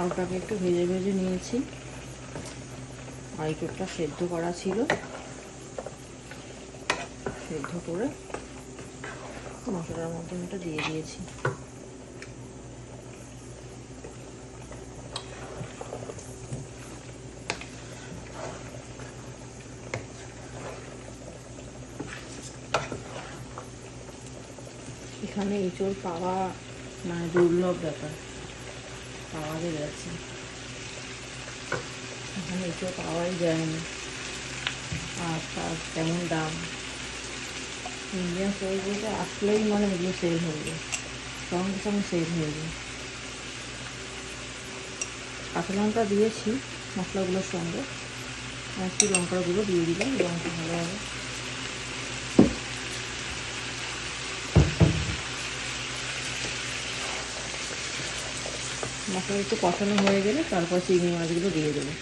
আলুটাকে একটু ভেজে ভেজে নিয়েছি। আইটোরটা সেদ্ধ করা ছিল। সেদ্ধ করে মশলার মধ্যে এটা দিয়ে দিয়েছি। এখানে এঁচড় পাওয়া মানে দুর্লভ ব্যাপার। পাওয়া যাচ্ছে এখানে এঁচড় পাওয়াই যায় না আর তার তেমন দাম? ইন্ডিয়ান বলতে আসলেই মানে এগুলো সেল হয়ে যায়। সঙ্গে সঙ্গে সেল হয়ে যায়। কাঁচা লঙ্কা দিয়েছি মশলাগুলোর সঙ্গে। একটু লঙ্কার গুঁড়ো দিয়ে দিলাম, লঙ্কা ভালো হবে। মশলা একটু কষানো হয়ে গেলে তারপর চিংড়ি মাছগুলো দিয়ে দেবো।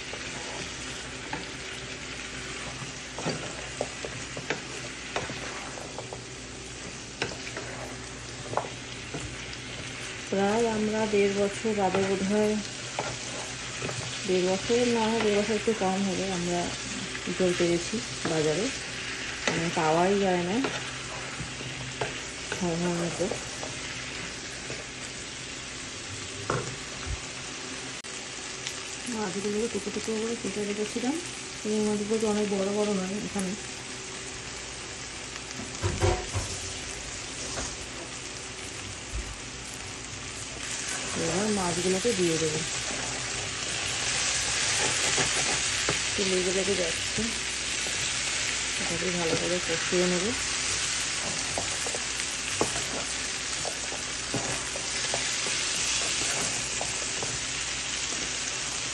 প্রায় আমরা দেড় বছর বাদে বোধ হয় দেড় বছর না হয় দেড় বছর একটু কম হবে, আমরা জল পেয়েছি বাজারে। মানে পাওয়াই যায় না, সাধারণত। মাছগুলো টুকরো টুকরো করে কেটে রেখেছিলাম। এই মাছগুলো তো অনেক বড় বড় হয় এখানে। এবার মাছগুলোকে দিয়ে দেবো। লেগে লেগে যাচ্ছে ভালো করে কষিয়ে নেব।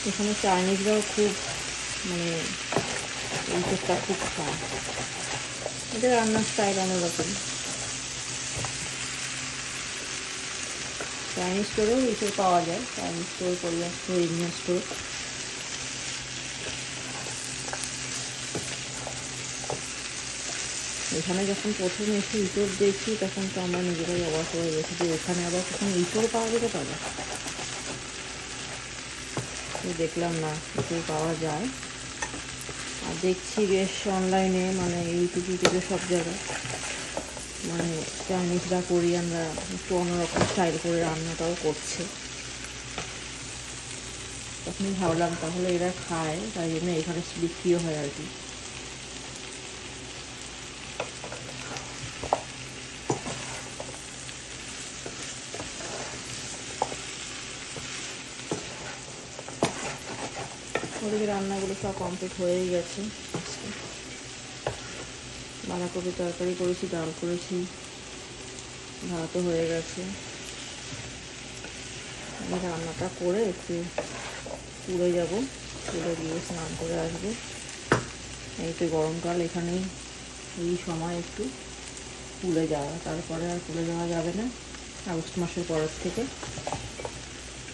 এখানে চাইনিজরাও খুব মানে এই খুব খায় এদের রান্নার স্টাইল অন্যরকম। চাইনিজ স্টোরেও এসব পাওয়া যায়। Chinese store Korean store Indian store এখানে যখন প্রথম এসে ইঁচড় দেখি, তখন তো আমরা নিজেরাই অবাক হয়ে গেছি যে এখানে আবার কখন ইঁচড় পাওয়া যেতে পারে। দেখলাম না, কিছু পাওয়া যায়। আর দেখছি বেশ অনলাইনে মানে ইউটিউব ইউটিউবে সব জায়গায়। মানে চাইনিজরা করি আমরা একটু অন্যরকম স্টাইল করে রান্নাটাও করছে। তখনই ভাবলাম তাহলে এরা খায়, তাই জন্য এখানে বিক্রিও হয় আর কি। ওদিকে রান্নাগুলো সব কমপ্লিট হয়েই গেছে। বাঁধাকপি তরকারি করেছি, ডাল করেছি ভাতও হয়ে গেছে। আমি রান্নাটা করে একটু পুড়ে যাব পুড়ে গিয়ে স্নান করে আসব। এই তো গরমকাল, এখানেই এই সময় একটু পুড়ে যাওয়া। তারপরে আর পুড়ে যাওয়া যাবে না, আগস্ট মাসের পরের থেকে।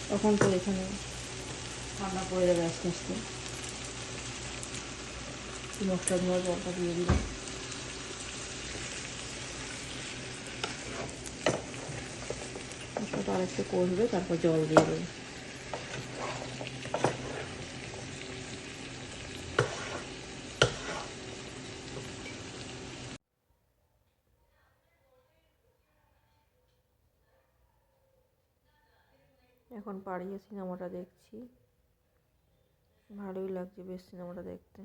তখন তো এখানে ঠান্ডা পড়ে যাবে আস্তে আস্তে। মশলা ধোয়া জলটা দিয়ে দিলাম। মশলাটা আরেকটু কষবে, তারপর জল দিয়ে দেবে। এখন পাড়িয়ে সিনেমাটা দেখছি। ভালোই লাগছে বেশ সিনেমাটা দেখতে।